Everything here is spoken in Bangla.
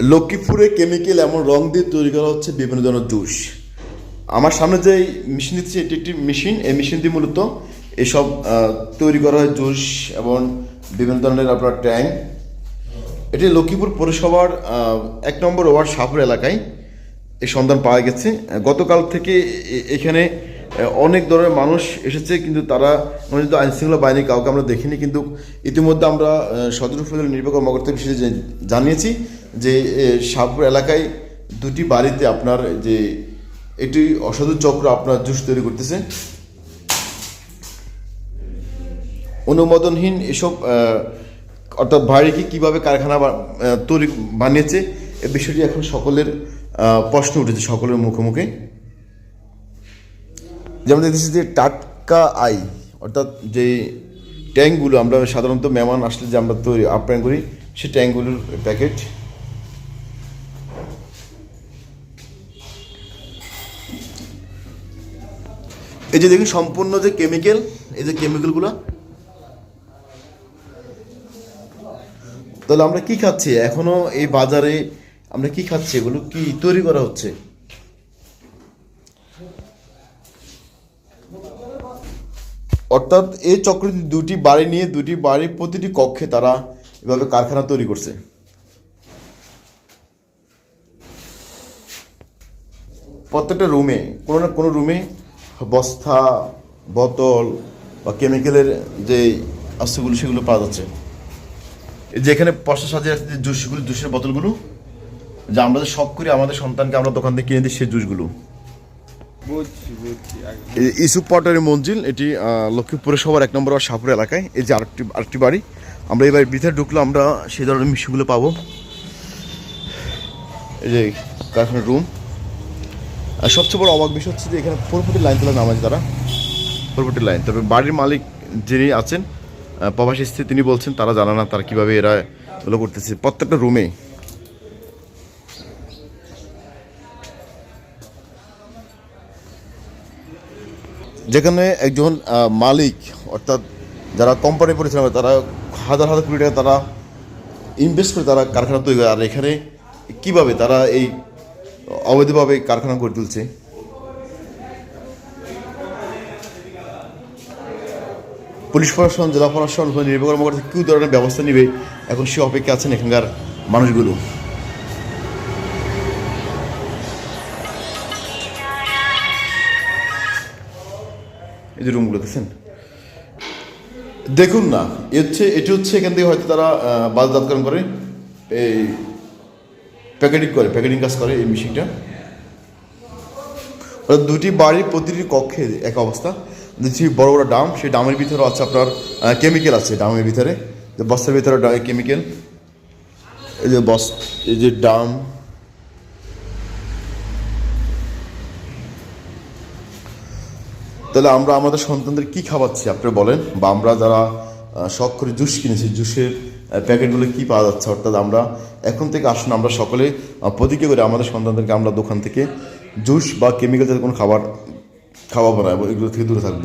লক্ষ্মীপুরে কেমিক্যাল এমন রং দিয়ে তৈরি করা হচ্ছে বিভিন্ন ধরনের জুস। আমার সামনে যে মেশিন দিচ্ছে এটি একটি মেশিন এই মেশিন দিয়ে মূলত এসব তৈরি করা হয় জুস এবং বিভিন্ন ধরনের আপনার ট্যাঙ্ক এটি লক্ষ্মীপুর পৌরসভার এক নম্বর ওয়ার্ড শাহপুর এলাকায় এই সন্ধান পাওয়া গেছে। গতকাল থেকে এখানে অনেক ধরনের মানুষ এসেছে, কিন্তু তারা কিন্তু আইনশৃঙ্খলা বাহিনী কাউকে আমরা দেখিনি। কিন্তু ইতিমধ্যে আমরা সদর উপজেলা নির্বাহী কর্মকর্তা বিশেষ জানিয়েছি। যে শাহপুর এলাকায় দুটি বাড়িতে আপনার যে এটি অসাধু চক্র আপনার জুস তৈরি করতেছে। অনুমোদনহীন এসব অর্থাৎ বাড়িকে কীভাবে কারখানা তৈরি বানিয়েছে, এ বিষয়টি এখন সকলের প্রশ্ন উঠেছে সকলের মুখে মুখে। যেমন দেখতেছি যে টাটকা আই, অর্থাৎ যে ট্যাঙ্কগুলো আমরা সাধারণত মেহমান আসলে যে আমরা তৈরি, আপ্যায়ন করি সেই ট্যাঙ্কগুলোর প্যাকেট। এই যে দেখুন সম্পূর্ণ যে কেমিক্যাল এই যে কেমিক্যালগুলো তাহলে আমরা কি খাচ্ছি? এখনও এই বাজারে আমরা কি খাচ্ছি? এগুলো কি তৈরি করা হচ্ছে? অর্থাৎ এই চক্রটি দুটি বাড়ি নিয়ে, দুটি বাড়ির প্রতিটি কক্ষে তারা এভাবে কারখানা তৈরি করছে। প্রত্যেকটা রুমে কোনো না কোনো রুমে বস্তা বোতল বা কেমিক্যালের যে অস্ত্রগুলো সেগুলো পাওয়া যাচ্ছে। এই যে এখানে পশা সাজিয়ে রাখতে যে জুসগুলো জুসের বোতলগুলো যে আমরা যে শখ করি আমাদের সন্তানকে আমরা দোকান থেকে কিনে দিই সেই জুসগুলো। ইসুপ পটারি মঞ্জিল এটি লক্ষ্মীপুরের সবার এক নম্বর সাপুর এলাকায়। এই যে আরেকটি আরেকটি বাড়ি। আমরা এই বাড়ির ভিতরে ঢুকলে আমরা সেই ধরনের মিষ্টিগুলো পাবো। এই যে কারখানার রুম আর সবচেয়ে বড় অবাক বিষয় হচ্ছে যে এখানে ফুলফুটি লাইন তোলা নামাজ তারা। ফুলফুটি লাইন। তবে বাড়ির মালিক যিনি আছেন প্রবাসী স্ত্রী, তিনি বলছেন তারা জানে না তারা কীভাবে এরা এগুলো করতেছে। প্রত্যেকটা রুমে যেখানে একজন মালিক, অর্থাৎ যারা কোম্পানি পরিচালনা তারা হাজার হাজার কোটি টাকা তারা ইনভেস্ট করে তারা কারখানা তৈরি করে। আর এখানে কীভাবে তারা এই অবৈধভাবে কারখানা করে তুলছে। পুলিশ প্রশাসন, জেলা প্রশাসন নির্বাহী কর্মকর্তা কী ধরনের ব্যবস্থা নেবে? এখন সে অপেক্ষা আছেন এখানকার মানুষগুলো। এই যে রুমগুলো দেখছেন? দেখুন না, এ হচ্ছে এটি হচ্ছে এখান থেকে হয়তো তারা বাজারজাতকরণ করে। এই প্যাকেটিং করে, প্যাকেটিং কাজ করে এই মেশিনটা। অর্থাৎ দুটি বাড়ির প্রতিটি কক্ষে এক অবস্থা। দেখছি বড় বড় ডাম, সেই ডামের ভিতরে আছে আপনার কেমিক্যাল আছে ডামের ভিতরে। যে বস্তার ভিতরে কেমিক্যাল এই যে বস এই যে ডাম। তাহলে আমরা আমাদের সন্তানদের কি খাওয়াচ্ছি, আপনি বলেন? বা আমরা যারা শখ করে জুস কিনেছি, জুসের প্যাকেটগুলো কি পাওয়া যাচ্ছে? অর্থাৎ আমরা এখন থেকে আসুন, আমরা সকলে প্রতিজ্ঞা করে আমাদের সন্তানদেরকে আমরা দোকান থেকে জুস বা কেমিক্যাল জাতীয় কোনো খাবার খাওয়াবো না এগুলো থেকে দূরে থাকব।